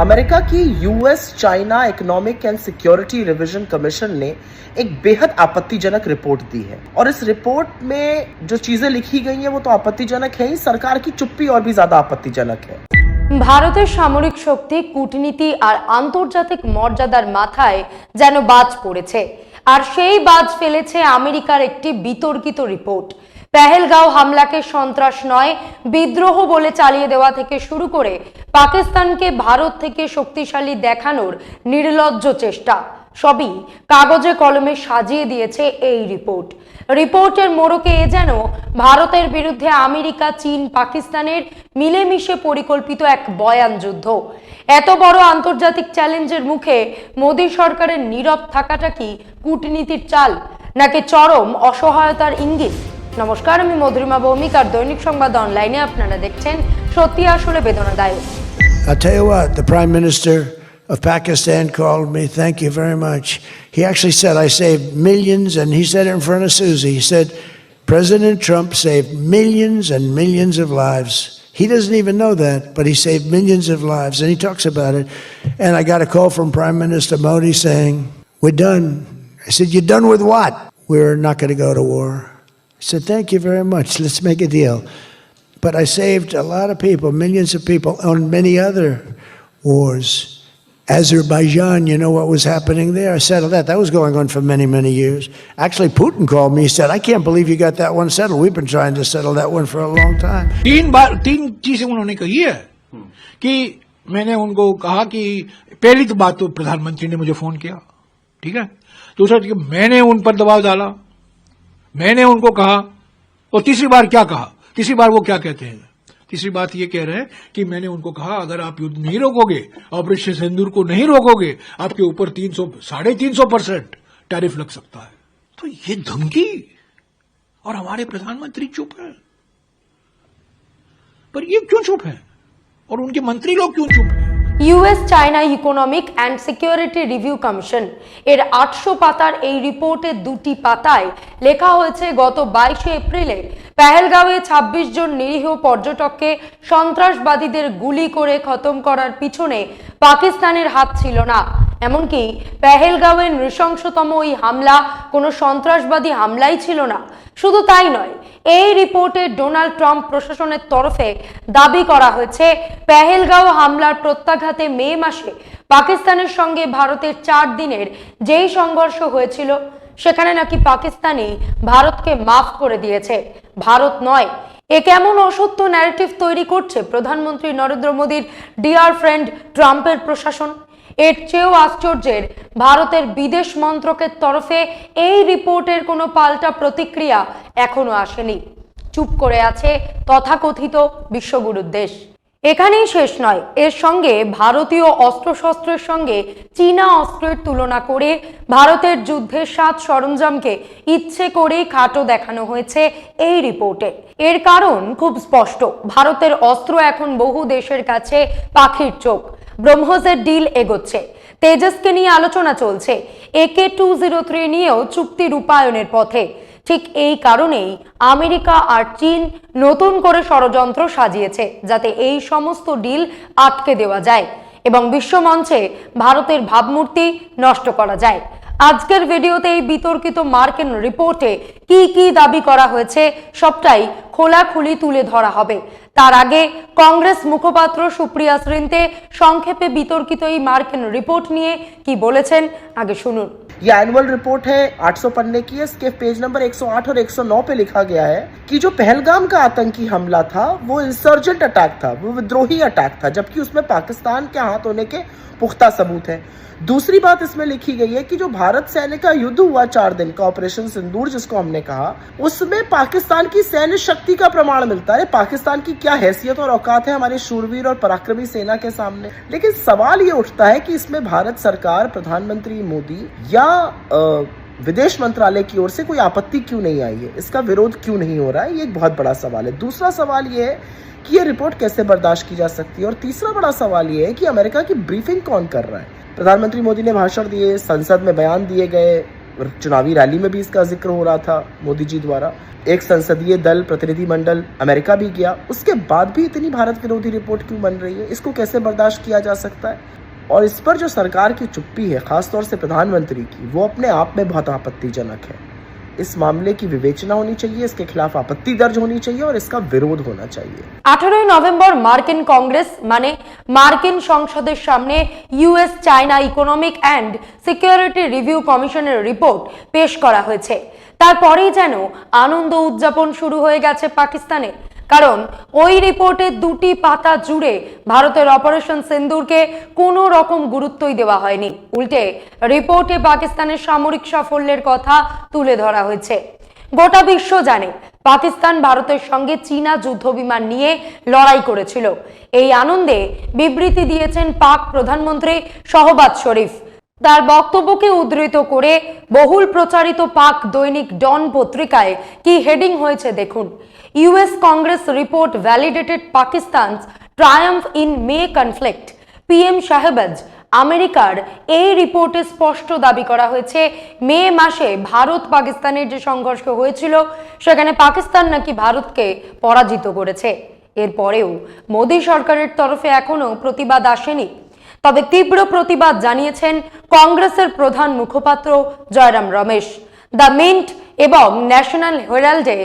America की US China economic and security revision commission ने एक बेहद आपत्तिजनक रिपोर्ट दी है और इस रिपोर्ट में जो चीजें लिखी गई हैं वो तो आपत्तिजनक है ही सरकार की चुप्पी और भी ज्यादा आपत्तिजनक है ভারতের সামরিক শক্তি কূটনীতি আর আন্তর্জাতিক মর্যাদার মাথায় যেন বাজ পড়েছে আর সেই বাজ ফেলেছে আমেরিকার একটি বিতর্কিত রিপোর্ট পেহেলগাঁও হামলাকে সন্ত্রাস নয়, বিদ্রোহ বলে চালিয়ে দেওয়া থেকে শুরু করে পাকিস্তানকে ভারত থেকে শক্তিশালী দেখানোর নির্লজ্জ চেষ্টা। সবই কাগজে কলমে সাজিয়ে দিয়েছে এই রিপোর্ট। রিপোর্টের মোড়কে এ যেন ভারতের বিরুদ্ধে আমেরিকা, চীন, পাকিস্তানের মিলেমিশে পরিকল্পিত এক বয়ান যুদ্ধ। এত বড় আন্তর্জাতিক চ্যালেঞ্জের মুখে মোদী সরকারের নীরব থাকাটা কি কূটনীতির চাল, নাকি চরম অসহায়তার ইঙ্গিত? নমস্কার আমি মধুরিমা ভৌমিক আর দৈনিক সংবাদ অনলাইনে আপনারা দেখছেন সত্যি আসলে বেদনাদায়ক I'll tell you what, the Prime Minister of Pakistan called me. Thank you very much. He actually said I saved millions, and he said it in front of Susie. He said, President Trump saved millions and millions of lives. He doesn't even know that, but he saved millions of lives, and he talks about it. And I got a call from Prime Minister Modi saying, We're done. I said, You're done with what? We're not going to go to war. I said, Thank you very much. Let's make a deal. But I saved a lot of people, millions of people, on many other wars. Azerbaijan, you know what was happening there? I settled that. That was going on for many, many years. Actually, Putin called me. He said, I can't believe you got that one settled. We've been trying to settle that one for a long time. तीन बार तीन चीजें उन्होंने कही है कि मैंने उनको कहा कि पहली तो बात तो प्रधानमंत्री ने मुझे फोन किया ठीक है दूसरा कि मैंने उन पर दबाव डाला मैंने उनको कहा, और तीसरी बार क्या कहा? तीसरी बार वो क्या कहते हैं? तीसरी बात ये कह रहे हैं कि मैंने उनको कहा, अगर आप युद्ध नहीं रोकोगे ऑपरेशन सिंदूर को नहीं रोकोगे, आपके ऊपर तीन सौ, साढ़े तीन सौ परसेंट टैरिफ लग सकता है। तो ये धमकी? और हमारे प्रधानमंत्री चुप है। पर ये क्यों चुप है? और उनके मंत्री लोग क्यों चुप है? US China economic and security review commission এর আটশো পাতার এই রিপোর্টের দুটি পাতায় লেখা হয়েছে, গত বাইশে এপ্রিলে পেহেলগাঁওয়ে ২৬ জন নিরীহ পর্যটককে সন্ত্রাসবাদীদের গুলি করে খতম করার পিছনে পাকিস্তানের হাত ছিল না। এমনকি পেহেলগাঁওয়ের নৃশংসতম ওই হামলা, কোনো সন্ত্রাসবাদী হামলাই ছিল না। শুধু তাই নয় এই রিপোর্টে ডোনাল্ড ট্রাম্প প্রশাসনের তরফে দাবি করা হয়েছে, পেহেলগাঁও হামলার প্রত্যাঘাতে মে মাসে পাকিস্তানের সঙ্গে ভারতের চার দিনের যেই সংঘর্ষ হয়েছিল, সেখানে নাকি পাকিস্তানি ভারতকে মাফ করে দিয়েছে। ভারত নয়, এ কেমন অসত্য ন্যারেটিভ তৈরি করছে প্রধানমন্ত্রী নরেন্দ্র মোদীর ডিয়ার ফ্রেন্ড ট্রাম্পের প্রশাসন? এর চেয়েও আশ্চর্যের, ভারতের বিদেশ মন্ত্রকের তরফে এই রিপোর্টের কোনো পাল্টা প্রতিক্রিয়া এখনও আসেনি। চুপ করে আছে তথাকথিত বিশ্বগুরুর দেশ। এখানেই শেষ নয়, এর সঙ্গে ভারতীয় অস্ত্রশস্ত্রের সঙ্গে চীনা অস্ত্রের তুলনা করে ভারতের যুদ্ধের সাত সরঞ্জামকে ইচ্ছে করেই খাটো দেখানো হয়েছে এই রিপোর্টে। এর কারণ খুব স্পষ্ট, ভারতের অস্ত্র এখন বহু দেশের কাছে পাখির চোখ। ব্রহ্মসের ডিল এগোচ্ছে। তেজসকে নিয়ে আলোচনা চলছে। একে টু জিরো থ্রি নিয়েও চুক্তি রূপায়ণের পথে। ঠিক এই কারণেই আমেরিকা আর চীন নতুন করে ষড়যন্ত্র সাজিয়েছে, যাতে এই সমস্ত ডিল আটকে দেওয়া যায় এবং বিশ্বমঞ্চে ভারতের ভাবমূর্তি নষ্ট করা যায়। আজকের ভিডিওতে এই বিতর্কিত মার্কিন রিপোর্টে কি কি দাবি করা হয়েছে, সবটাই খোলাখুলি তুলে ধরা হবে। তার আগে কংগ্রেস মুখপাত্র সুপ্রিয়া শ্রিন্তে সংক্ষেপে বিতর্কিত এই মার্কিন রিপোর্ট নিয়ে কি বলেছেন আগে শুনুন ये एनुअल रिपोर्ट है 800 पन्ने की है इसके पेज नंबर 108 और 109 पे लिखा गया है कि जो पहलगाम का आतंकी हमला था वो इंसर्जेंट अटैक था वो विद्रोही अटैक था जबकि उसमें पाकिस्तान के हाथ होने के पुख्ता सबूत है। दूसरी बात इसमें लिखी गई है कि जो भारत सैन्य का युद्ध हुआ चार दिन का ऑपरेशन सिंदूर जिसको हमने कहा उसमें पाकिस्तान की सैन्य शक्ति का प्रमाण मिलता है। पाकिस्तान की क्या हैसियत और औकात है हमारे शूरवीर और पराक्रमी सेना के सामने? लेकिन सवाल ये उठता है कि इसमें भारत सरकार प्रधानमंत्री मोदी या अ, विदेश मंत्रालय की ओर से कोई आपत्ति क्यों नहीं आई है? इसका विरोध क्यों नहीं हो रहा है? ये एक बहुत बड़ा सवाल है। दूसरा सवाल ये है कि ये रिपोर्ट कैसे बर्दाश्त की जा सकती है? और तीसरा बड़ा सवाल ये है कि अमेरिका की ब्रीफिंग कौन कर रहा है? प्रधानमंत्री मोदी ने भाषण दिए, संसद में बयान दिए गए चुनावी रैली में भी इसका ज़िक्र हो रहा था मोदी जी द्वारा। एक संसदीय दल, प्रतिनिधिमंडल अमेरिका भी गया। उसके बाद भी इतनी भारत विरोधी रिपोर्ट क्यों बन रही है? इसको कैसे बर्दाश्त किया जा सकता है? और इस पर जो सरकार की चुप्पी है खासतौर से प्रधानमंत्री की वो अपने आप में बहुत आपत्तिजनक है इस मामले की विवेचना होनी चाहिए इसके खिलाफ आपत्ति दर्ज होनी चाहिए और इसका विरोध होना चाहिए আঠারোই নভেম্বর মার্কিন কংগ্রেস মানে মার্কিন সংসদের সামনে US China economic and security review কমিশনের রিপোর্ট পেশ করা হয়েছে তারপরেই যেন আনন্দ উদযাপন শুরু হয়ে গেছে পাকিস্তানে কারণ ওই রিপোর্টে দুটি পাতা জুড়ে ভারতের অপারেশন সিন্দুরকে কোনো রকম গুরুত্বই দেওয়া হয়নি। উল্টে রিপোর্টে পাকিস্তানের সামরিক সাফল্যের কথা তুলে ধরা হয়েছে। গোটা বিশ্ব জানে পাকিস্তান ভারতের সঙ্গে চীনা যুদ্ধবিমান নিয়ে লড়াই করেছিল। এই আনন্দে বিবৃতি দিয়েছেন পাক প্রধানমন্ত্রী শহবাজ শরীফ। তার বক্তব্যকে উদ্ধৃত করে বহুল প্রচারিত পাক দৈনিক ডন পত্রিকায় কি হেডিং হয়েছে দেখুন। US Congress report validated Pakistan triumph in May conflict PM Shehbaz, আমেরিকার এই রিপোর্টে স্পষ্ট দাবি করা হয়েছে, মে মাসে ভারত পাকিস্তানের যে সংঘর্ষ হয়েছিল, সেখানে পাকিস্তান নাকি ভারতকে পরাজিত করেছে। এরপরেও মোদী সরকারের তরফে এখনও প্রতিবাদ আসেনি। তবে তীব্র প্রতিবাদ জানিয়েছেন কংগ্রেসের প্রধান মুখপাত্র জয়রাম রমেশ। দ্য মিন্ট এবং ন্যাশনাল হেরাল্ডে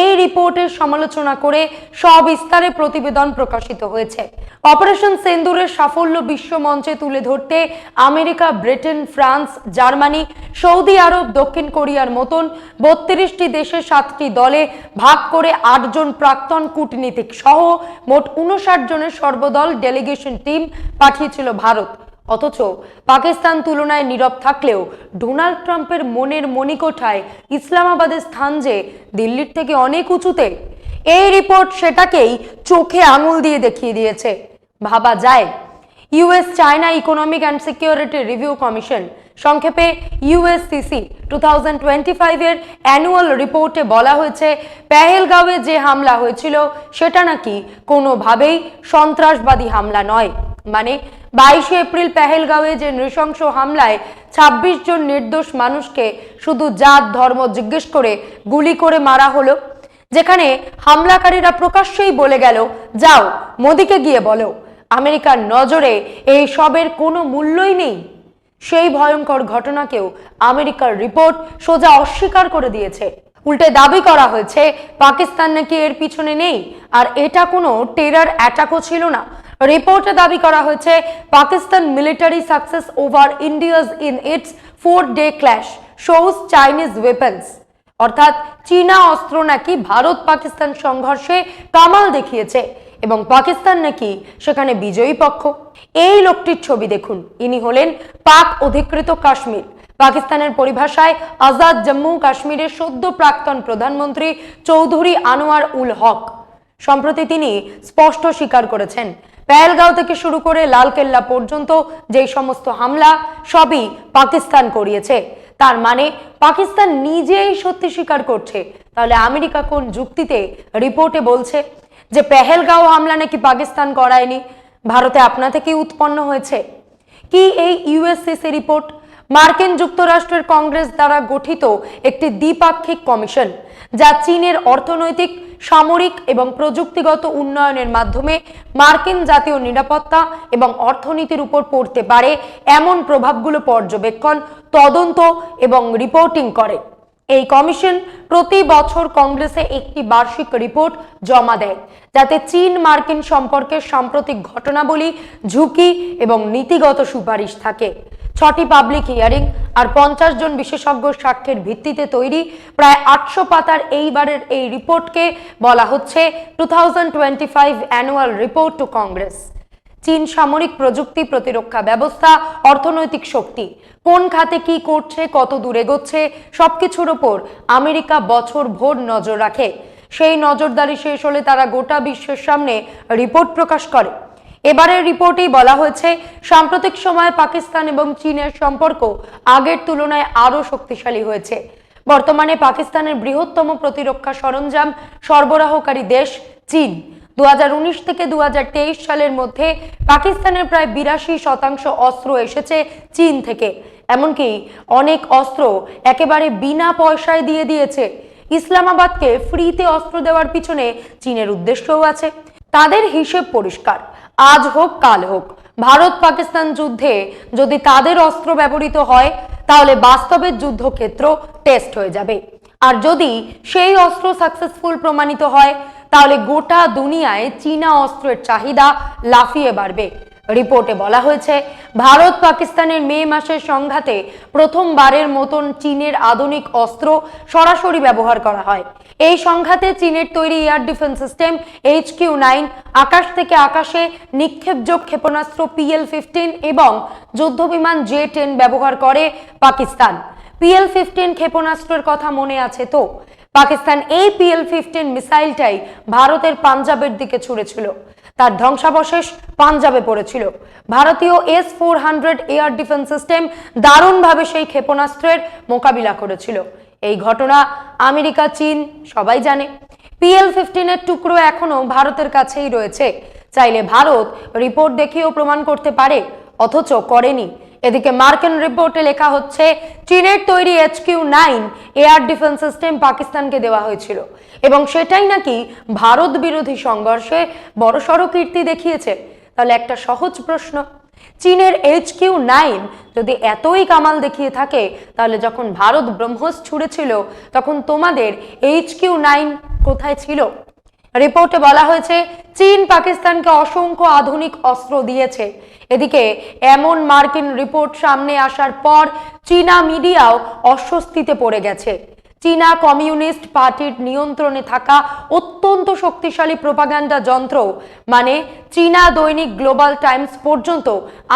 এই রিপোর্টের সমালোচনা করে সবিস্তারে প্রতিবেদন প্রকাশিত হয়েছে। অপারেশন সেন্দুরের সাফল্য বিশ্ব মঞ্চে তুলে ধরতে America, Britain, France, Germany, Saudi Arab, দক্ষিণ কোরিয়ার মতন বত্রিশটি দেশের সাতটি দলে ভাগ করে আটজন প্রাক্তন কূটনীতিক সহ মোট উনষাট জনের সর্বদল ডেলিগেশন টিম পাঠিয়েছিল ভারত। অথচ পাকিস্তান তুলনায় নীরব থাকলেও ডোনাল্ড ট্রাম্পের মনের মণিকোঠায় ইসলামাবাদের স্থান যে দিল্লির থেকে অনেক উঁচুতে, এই রিপোর্ট সেটাকেই চোখে আঙুল দিয়ে দেখিয়ে দিয়েছে। ভাবা যায়, US China economic and security review commission সংক্ষেপে ইউএসসিসি টু থাউজেন্ড টোয়েন্টি ফাইভের অ্যানুয়াল রিপোর্টে বলা হয়েছে, পেহেলগাঁওয়ে যে হামলা হয়েছিল সেটা নাকি কোনোভাবেই সন্ত্রাসবাদী হামলা নয়। মানে বাইশে এপ্রিল পেহেলগাঁওয়ে যে নৃশংস হামলায় ২৬ জন নির্দোষ মানুষকে শুধু জাত, ধর্ম জিজ্ঞেস করে গুলি করে মারা হলো, যেখানে হামলাকারীরা প্রকাশ্যেই বলে গেল, যাও, মোদিকে গিয়ে বলো, আমেরিকার নজরে এই সবের কোনো মূল্যই নেই। সেই ভয়ঙ্কর ঘটনাকেও আমেরিকার রিপোর্ট সোজা অস্বীকার করে দিয়েছে। উল্টে দাবি করা হয়েছে, পাকিস্তান নাকি এর পিছনে নেই? আর এটা কোনো টেরার অ্যাটাকও ছিল না। রিপোর্টে দাবি করা হয়েছে, Pakistan military success over India's in its four day clash shows Chinese weapons অর্থাৎ চীনা অস্ত্র নাকি ভারত পাকিস্তান সংঘর্ষে কামাল দেখিয়েছে এবং পাকিস্তান নাকি সেখানে বিজয়ী পক্ষ। এই লোকটির ছবি দেখুন। ইনি হলেন পাক অধিকৃত কাশ্মীর। পাকিস্তানের পরিভাষায় আজাদ জম্মু কাশ্মীরের সদ্য প্রাক্তন প্রধানমন্ত্রী চৌধুরী আনোয়ার উল হক। সম্প্রতি তিনি স্পষ্ট স্বীকার করেছেন পেহেলগাঁও থেকে শুরু করে লালকেল্লা পর্যন্ত যেই সমস্ত হামলা, সবই পাকিস্তান করিয়েছে। তার মানে পাকিস্তান নিজেই সত্যি স্বীকার করছে। তাহলে আমেরিকা কোন যুক্তিতে রিপোর্টে বলছে যে পেহেলগাঁও হামলা নাকি পাকিস্তান করায়নি? ভারতে আপনা থেকেই উৎপন্ন হয়েছে। কি এই ইউএসসিসি রিপোর্ট? মার্কিন যুক্তরাষ্ট্রের কংগ্রেস দ্বারা গঠিত একটি দ্বিপাক্ষিক কমিশন। যা চীনের অর্থনৈতিক, সামরিক এবং প্রযুক্তিগত উন্নয়নের মাধ্যমে মার্কিন জাতীয় নিরাপত্তা এবং অর্থনীতির উপর পড়তে পারে এমন প্রভাবগুলো পর্যবেক্ষণ, তদন্ত এবং রিপোর্টিং করে। এই কমিশন প্রতি বছর কংগ্রেসে একটি বার্ষিক রিপোর্ট জমা দেয়, যাতে চীন মার্কিন সম্পর্কের সাম্প্রতিক ঘটনাবলী, ঝুঁকি এবং নীতিগত সুপারিশ থাকে। ছটি পাবলিক হিয়ারিং আর পঞ্চাশ জন বিশেষজ্ঞ সাক্ষ্যের ভিত্তিতে তৈরি। প্রায় আটশো পাতার এইবারের এই রিপোর্টকে বলা হচ্ছে two thousand twenty five annual report to Congress চীন সামরিক প্রযুক্তি প্রতিরক্ষা ব্যবস্থা, অর্থনৈতিক শক্তি, কোন খাতে কি করছে, কত দূর এগোচ্ছে, সবকিছুর ওপর আমেরিকা বছর ভোর নজর রাখে। সেই নজরদারি শেষ হলে তারা গোটা বিশ্বের সামনে রিপোর্ট প্রকাশ করে। এবারের রিপোর্টেই বলা হয়েছে, সাম্প্রতিক সময়ে পাকিস্তান এবং চীনের সম্পর্ক আগের তুলনায় আরও শক্তিশালী হয়েছে। বর্তমানে পাকিস্তানের বৃহত্তম প্রতিরক্ষা সরঞ্জাম সরবরাহকারী দেশ চীন। দু হাজার উনিশ থেকে দু হাজার তেইশ সালের মধ্যে পাকিস্তানের প্রায় বিরাশি শতাংশ অস্ত্র এসেছে চীন থেকে। এমনকি অনেক অস্ত্র একেবারে বিনা পয়সায় দিয়ে দিয়েছে। ইসলামাবাদকে ফ্রিতে অস্ত্র দেওয়ার পিছনে চীনের উদ্দেশ্যও আছে। তাদের হিসেব পরিষ্কার। আজ হোক, কাল হোক। ভারত পাকিস্তান যুদ্ধে যদি তাদের অস্ত্র ব্যবহৃত হয়, তাহলে বাস্তবের যুদ্ধক্ষেত্র টেস্ট হয়ে যাবে। আর যদি সেই অস্ত্র সাকসেসফুল প্রমাণিত হয়, তাহলে গোটা দুনিয়ায় চীনা অস্ত্রের চাহিদা লাফিয়ে বাড়বে। রিপোর্টে বলা হয়েছে, ভারত পাকিস্তানের মে মাসের সংঘাতে প্রথমবারের মতন চীনের আধুনিক অস্ত্র সরাসরি ব্যবহার করা হয়। এই সংঘাতে চীনের তৈরি air defence system, H Q nine, আকাশ থেকে আকাশে নিক্ষেপযোগ ক্ষেপণাস্ত্র পিএল ফিফটিন এবং যুদ্ধবিমান জে টেন ব্যবহার করে পাকিস্তান। পিএল ফিফটিন ক্ষেপণাস্ত্রের কথা মনে আছে তো? পাকিস্তান এই পিএল ফিফটিন মিসাইলটাই ভারতের পাঞ্জাবের দিকে ছুড়েছিল। তার ধ্বংসাবশেষ পাঞ্জাবে পড়েছিল। ভারতীয় S four hundred air defence system দারুণভাবে সেই ক্ষেপণাস্ত্রের মোকাবিলা করেছিল। এই ঘটনা আমেরিকা, চীন সবাই জানে। পিএল ফিফটিনের টুকরো এখনও ভারতের কাছেই রয়েছে। চাইলে ভারত রিপোর্ট দেখিয়েও প্রমাণ করতে পারে, অথচ করেনি। এদিকে মার্কিন রিপোর্টে লেখা হচ্ছে, চীনের তৈরি H Q nine air defence system পাকিস্তানকে দেওয়া হয়েছিল। এবং সেটাই নাকি ভারত বিরোধী সংঘর্ষে বড়সড় কীর্তি দেখিয়েছে? তাহলে একটা সহজ প্রশ্ন। চীনের এইচ কিউ নাইন যদি এতই কামাল দেখিয়ে থাকে, তাহলে যখন ভারত ব্রহ্মস ছুড়েছিল, তখন তোমাদের এইচ কিউ নাইন কোথায় ছিল? রিপোর্টে বলা হয়েছে, চীন পাকিস্তানকে অসংখ্য আধুনিক অস্ত্র দিয়েছে। এদিকে এমন মার্কিন রিপোর্ট সামনে আসার পর চীনা মিডিয়াও অস্বস্তিতে পড়ে গেছে। চীনা কমিউনিস্ট পার্টির নিয়ন্ত্রণে থাকা অত্যন্ত শক্তিশালী প্রোপাগান্ডা যন্ত্র মানে চীনা দৈনিক গ্লোবাল টাইমস পর্যন্ত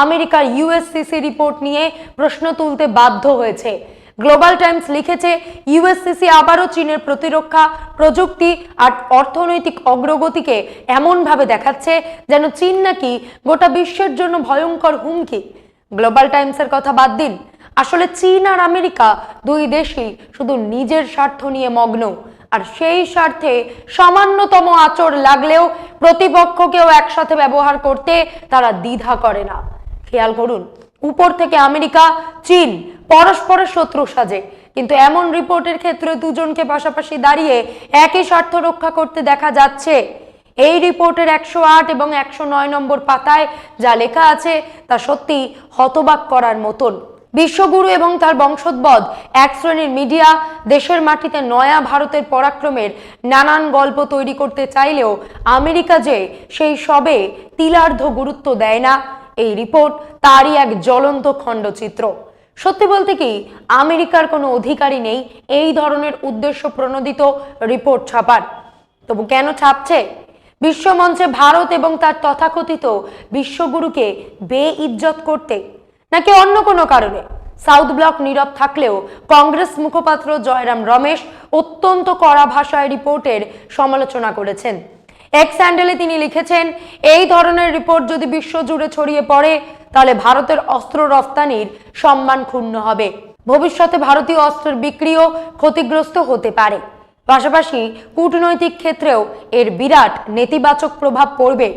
আমেরিকার ইউএসসিসি রিপোর্ট নিয়ে প্রশ্ন তুলতে বাধ্য হয়েছে। গ্লোবাল টাইমস লিখেছে ইউএসসিসি আবারও চীনের প্রতিরক্ষা, প্রযুক্তি আর অর্থনৈতিক অগ্রগতিকে এমনভাবে দেখাচ্ছে যেন চীন নাকি গোটা বিশ্বের জন্য ভয়ঙ্কর হুমকি। গ্লোবাল টাইমসের কথা বাদ দিন। আসলে চীন আর আমেরিকা দুই দেশই শুধু নিজের স্বার্থ নিয়ে মগ্ন। আর সেই স্বার্থে সামান্যতম আচর লাগলেও প্রতিপক্ষকেও একসাথে ব্যবহার করতে তারা দ্বিধা করে না। খেয়াল করুন, উপর থেকে আমেরিকা, চীন পরস্পরের শত্রু সাজে। কিন্তু এমন রিপোর্টের ক্ষেত্রে দুজনকে পাশাপাশি দাঁড়িয়ে একই স্বার্থ রক্ষা করতে দেখা যাচ্ছে। এই রিপোর্টের একশো আট এবং একশো নয় নম্বর পাতায় যা লেখা আছে তা সত্যি হতবাক করার মতন। বিশ্বগুরু এবং তার বংশোদ্ভদ এক শ্রেণির মিডিয়া দেশের মাটিতে নয়া ভারতের পরাক্রমের নানান গল্প তৈরি করতে চাইলেও আমেরিকা যে সেই সবে তিলার্ধ গুরুত্ব দেয় না, এই রিপোর্ট তারই এক জ্বলন্ত খণ্ডচিত্র। সত্যি বলতে কি, আমেরিকার কোনো অধিকারী নেই এই ধরনের উদ্দেশ্য প্রণোদিত রিপোর্ট ছাপার। তবু কেন ছাপছে? বিশ্বমঞ্চে ভারত এবং তার তথাকথিত বিশ্বগুরুকে বে ইজ্জত করতে নাকি অন্য কোনো কারণে? সাউথ ব্লক নীরব থাকলেও কংগ্রেস মুখপাত্র জয়রাম রমেশ অত্যন্ত কড়া ভাষায় রিপোর্টের সমালোচনা করেছেন। এক স্যান্ডেলে তিনি লিখেছেন, এই ধরনের রিপোর্ট যদি বিশ্বজুড়ে ছড়িয়ে পড়ে, তাহলে ভারতের অস্ত্র রফতানির সম্মান ক্ষুণ্ণ হবে। ভবিষ্যতে ভারতীয় অস্ত্রের বিক্রিও ক্ষতিগ্রস্ত হতে পারে। পাশাপাশি কূটনৈতিক ক্ষেত্রেও এর বিরাট নেতিবাচক প্রভাব পড়বে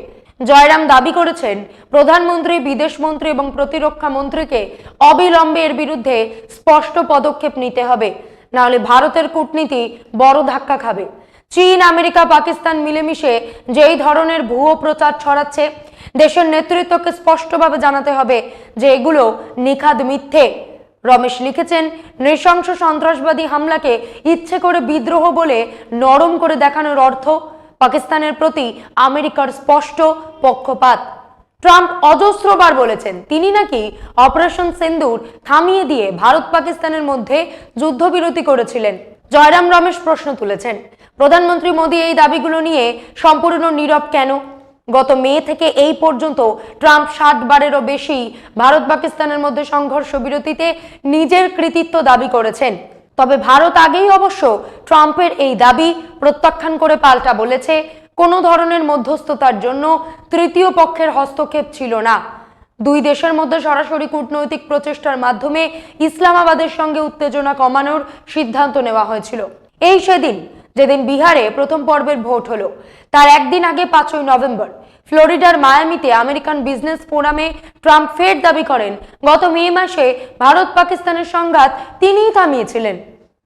জয়রাম দাবি করেছেন, প্রধানমন্ত্রী, বিদেশমন্ত্রী এবং প্রতিরক্ষা মন্ত্রীকে অবিলম্বে এর বিরুদ্ধে স্পষ্ট পদক্ষেপ নিতে হবে। নাহলে ভারতের কূটনীতি বড় ধাক্কা খাবে। চীন, আমেরিকা, পাকিস্তান মিলেমিশে যেই ধরনের ভুয়ো প্রচার ছড়াচ্ছে, দেশের নেতৃত্বকে স্পষ্টভাবে জানাতে হবে যে এগুলো নিখাদ মিথ্যে। রমেশ লিখেছেন, নৃশংস সন্ত্রাসবাদী হামলাকে ইচ্ছে করে বিদ্রোহ বলে নরম করে দেখানোর অর্থ পাকিস্তানের প্রতি আমেরিকার স্পষ্ট পক্ষপাত। ট্রাম্প অজস্রবার বলেছেন, তিনি নাকি অপারেশন সিন্দুর থামিয়ে দিয়ে ভারত পাকিস্তানের মধ্যে যুদ্ধবিরতি করেছিলেন। জয়রাম রমেশ প্রশ্ন তুলেছেন, প্রধানমন্ত্রী মোদী এই দাবিগুলো নিয়ে সম্পূর্ণ নীরব কেন? গত মে থেকে এই পর্যন্ত ট্রাম্প ষাট বারেরও বেশি ভারত পাকিস্তানের মধ্যে সংঘর্ষ বিরতিতে নিজের কৃতিত্ব দাবি করেছেন। তবে ভারত আগেই অবশ্য ট্রাম্পের এই দাবি প্রত্যাখ্যান করে পাল্টা বলেছে। কোনো ধরনের মধ্যস্থতার জন্য তৃতীয় পক্ষের হস্তক্ষেপ ছিল না। দুই দেশের মধ্যে সরাসরি কূটনৈতিক প্রচেষ্টার মাধ্যমে ইসলামাবাদের সঙ্গে উত্তেজনা কমানোর সিদ্ধান্ত নেওয়া হয়েছিল। এই সেদিন, যেদিন বিহারে প্রথম পর্বের ভোট হলো, তার একদিন আগে পাঁচই নভেম্বর ফ্লোরিডার মায়ামিতে আমেরিকান বিজনেস ফোরামে ট্রাম্প ফের দাবি করেন। গত মে মাসে ভারত পাকিস্তানের সংঘাত তিনিই থামিয়েছিলেন।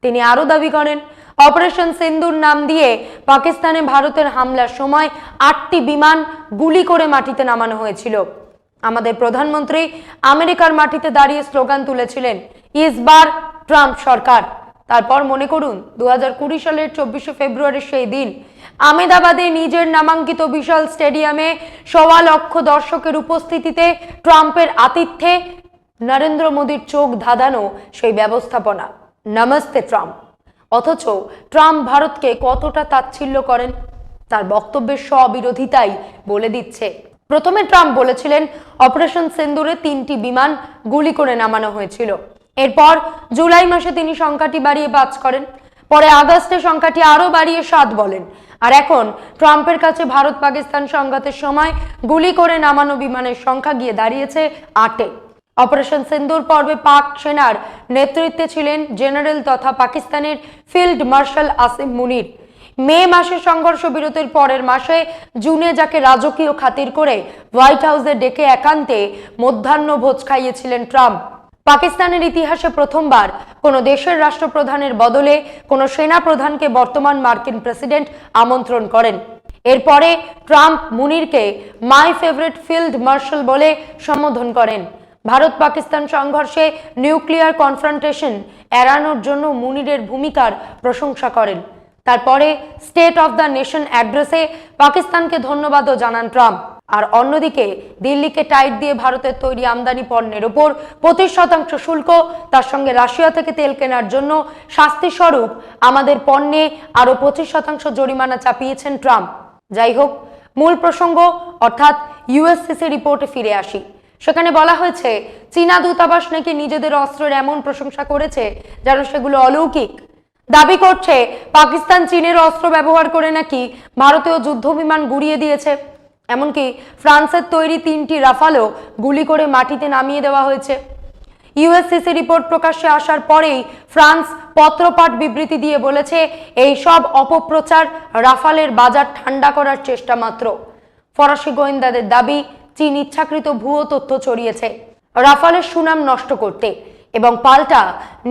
তিনি আরও দাবি করেন, অপারেশন সিন্দুর নাম দিয়ে পাকিস্তানে ভারতের হামলার সময় আটটি বিমান গুলি করে মাটিতে নামানো হয়েছিল। আমাদের প্রধানমন্ত্রী আমেরিকার মাটিতে দাঁড়িয়ে স্লোগান তুলেছিলেন ইসবার ট্রাম্প সরকার। তারপর মনে করুন দু হাজার কুড়ি সালের চব্বিশে ফেব্রুয়ারির সেই দিন, আমেদাবাদে নিজের নামাঙ্কিত বিশাল স্টেডিয়ামে সওয়া লক্ষ দর্শকের উপস্থিতিতে ট্রাম্পের আতিথ্যে নরেন্দ্র মোদীর চোখ ধাঁধানো সেই ব্যবস্থাপনা। নমস্তে ট্রাম্প। অথচ ট্রাম্প ভারতকে কতটা তাচ্ছিল্য করেন, তার বক্তব্যের স্ববিরোধিতাই বলে দিচ্ছে। প্রথমে ট্রাম্প বলেছিলেন, অপারেশন সেন্দুরে তিনটি বিমান গুলি করে নামানো হয়েছিল। এরপর জুলাই মাসে তিনি সংখ্যাটি বাড়িয়ে পাঁচ করেন। পরে আগস্টে সংখ্যাটি আরও বাড়িয়ে সাত বলেন। আর এখন ট্রাম্পের কাছে ভারত পাকিস্তান সংঘাতের সময় গুলি করে নামানো বিমানের সংখ্যা গিয়ে দাঁড়িয়েছে আটে। অপারেশন সিন্দুর পর্বে পাক সেনার নেতৃত্বে ছিলেন জেনারেল তথা পাকিস্তানের field marshal Asim Munir. May মাসে সংঘর্ষ বিরতির পরের মাসে জুনে যাকে রাজকীয় খাতির করে হোয়াইট হাউসে ডেকে একান্তে মধ্যাহ্ন ভোজ খাইয়েছিলেন ট্রাম্প। পাকিস্তানের ইতিহাসে প্রথমবার কোনো দেশের রাষ্ট্রপ্রধানের বদলে কোনো সেনা প্রধানকে বর্তমান মার্কিন প্রেসিডেন্ট আমন্ত্রণ করেন। এরপরে ট্রাম্প মুনিরকে মাই ফেভারিট ফিল্ড মার্শাল বলে সম্বোধন করেন। ভারত পাকিস্তান সংঘর্ষে নিউক্লিয়ার কনফ্রন্টেশন এড়ানোর জন্য মুনিরের ভূমিকার প্রশংসা করেন। তারপরে স্টেট অফ দ্য নেশন অ্যাড্রেসে পাকিস্তানকে ধন্যবাদও জানান ট্রাম্প। আর অন্যদিকে দিল্লিকে টাইট দিয়ে ভারতের তৈরি আমদানি পণ্যের ওপর পঁচিশ শতাংশ শুল্ক, তার সঙ্গে রাশিয়া থেকে তেল কেনার জন্য শাস্তি স্বরূপ আমাদের পণ্যে আরও পঁচিশ শতাংশ জরিমানা চাপিয়েছেন ট্রাম্প। যাই হোক, মূল প্রসঙ্গ, অর্থাৎ ইউএসসিসি রিপোর্টে ফিরে আসি। সেখানে বলা হয়েছে, চীনা দূতাবাস নাকি নিজেদের অস্ত্রের এমন প্রশংসা করেছে যেন সেগুলো অলৌকিক। দাবি করছে, পাকিস্তান চীনের অস্ত্র ব্যবহার করে নাকি ভারতীয় যুদ্ধ বিমান গুড়িয়ে দিয়েছে। এমনকি ফ্রান্সের তৈরি তিনটি রাফালও গুলি করে মাটিতে নামিয়ে দেওয়া হয়েছে। ইউএসসিসি রিপোর্ট প্রকাশ্যে আসার পরেই ফ্রান্স পত্রপাঠ বিবৃতি দিয়ে বলেছে, এই সব অপপ্রচার রাফালের বাজার ঠান্ডা করার চেষ্টা মাত্র। ফরাসি গোয়েন্দাদের দাবি, চীন ইচ্ছাকৃত ভুয়ো তথ্য ছড়িয়েছে। রাফালের সুনাম নষ্ট করতে এবং পাল্টা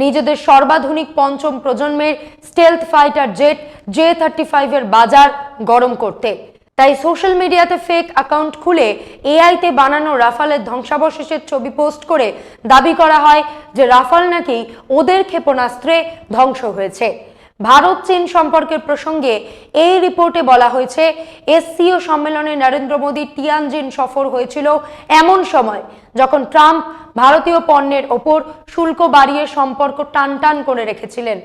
নিজেদের সর্বাধুনিক পঞ্চম প্রজন্মের stealth fighter jet J thirty ফাইভের বাজার গরম করতে। তাই সোশ্যাল মিডিয়াতে ফেক অ্যাকাউন্ট খুলে এআইতে বানানো রাফালের ধ্বংসাবশেষের ছবি পোস্ট করে দাবি করা হয় যে রাফাল নাকি ওদের ক্ষেপণাস্ত্রে ধ্বংস হয়েছে। ভারত, চীন সম্পর্কের প্রসঙ্গে এই রিপোর্টে বলা হয়েছে, এসসিও সম্মেলনে নরেন্দ্র মোদীর টিয়ানজিন সফর হয়েছিল এমন সময় যখন ট্রাম্প ভারতীয় পণ্যের ওপর শুল্ক বাড়িয়ে সম্পর্ক টান টান করে রেখেছিলেন।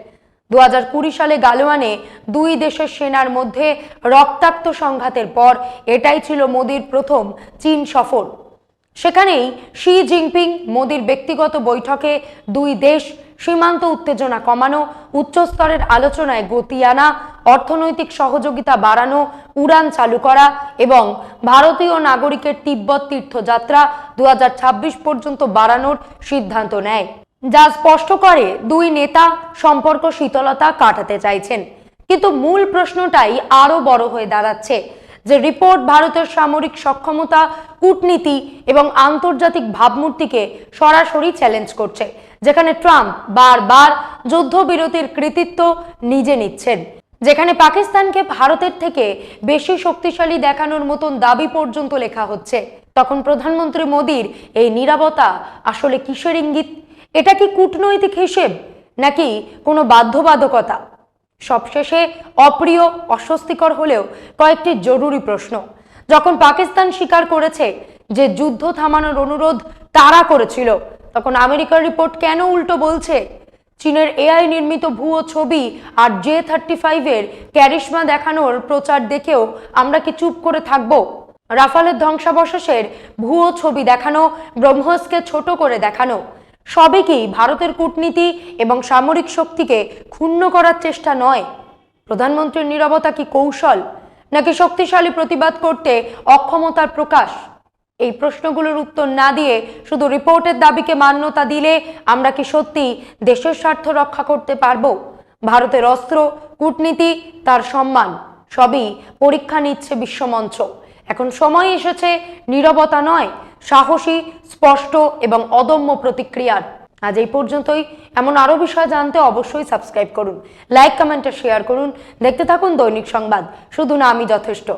দু হাজার কুড়ি সালে গালোয়ানে দুই দেশের সেনার মধ্যে রক্তাক্ত সংঘাতের পর এটাই ছিল মোদির প্রথম চীন সফর। সেখানেই শি জিনপিং, মোদির ব্যক্তিগত বৈঠকে দুই দেশ সীমান্ত উত্তেজনা কমানো উচ্চস্তরের আলোচনায় গতি আনা, অর্থনৈতিক সহযোগিতা বাড়ানো, উড়ান চালু করা এবং ভারতীয় নাগরিকের তিব্বত তীর্থযাত্রা দু হাজার ছাব্বিশ পর্যন্ত বাড়ানোর সিদ্ধান্ত নেয়। যা স্পষ্ট করে দুই নেতা সম্পর্ক শীতলতা কাটাতে চাইছেন। কিন্তু মূল প্রশ্নটাই আরও বড় হয়ে দাঁড়াচ্ছে যে রিপোর্ট ভারতের সামরিক সক্ষমতা, কূটনীতি এবং আন্তর্জাতিক ভাবমূর্তিকে সরাসরি চ্যালেঞ্জ করছে, যেখানে ট্রাম্প বারবার যুদ্ধবিরতির কৃতিত্ব নিজে নিচ্ছেন, যেখানে পাকিস্তানকে ভারতের থেকে বেশি শক্তিশালী দেখানোর মতন দাবি পর্যন্ত লেখা হচ্ছে। তখন প্রধানমন্ত্রী মোদীর এই নিরাপত্তা আসলে কিসের ইঙ্গিত? এটা কি কূটনৈতিক হিসেব নাকি কোনো বাধ্যবাধকতা? সবশেষে অপ্রিয়, অস্বস্তিকর হলেও কয়েকটি জরুরি প্রশ্ন। যখন পাকিস্তান স্বীকার করেছে যে যুদ্ধ থামানোর অনুরোধ তারা করেছিল, তখন আমেরিকার রিপোর্ট কেন উল্টো বলছে? চীনের এআই নির্মিত ভুয়ো ছবি আর জে থার্টি ফাইভের ক্যারিশমা দেখানোর প্রচার দেখেও আমরা কি চুপ করে থাকব? রাফালের ধ্বংসাবশেষের ভুয়ো ছবি দেখানো, ব্রহ্মসকে ছোট করে দেখানো সবই কি ভারতের কূটনীতি এবং সামরিক শক্তিকে ক্ষুণ্ণ করার চেষ্টা নয়। প্রধানমন্ত্রীর নীরবতা কি কৌশল, নাকি শক্তিশালী প্রতিবাদ করতে অক্ষমতার প্রকাশ? এই প্রশ্নগুলোর উত্তর না দিয়ে শুধু রিপোর্টের দাবিকে মান্যতা দিলে আমরা কি সত্যি দেশের স্বার্থ রক্ষা করতে পারব? ভারতের অস্ত্র, কূটনীতি, তার সম্মান, সবই পরীক্ষা নিচ্ছে বিশ্বমঞ্চ। এখন সময় এসেছে, নীরবতা নয় সাহসী, স্পষ্ট এবং অদম্য প্রতিক্রিয়ার। আজ এই পর্যন্তই। এমন আরও বিষয় জানতে অবশ্যই সাবস্ক্রাইব করুন। লাইক, কমেন্টে শেয়ার করুন। দেখতে থাকুন দৈনিক সংবাদ। শুধু না, আমি যথেষ্ট।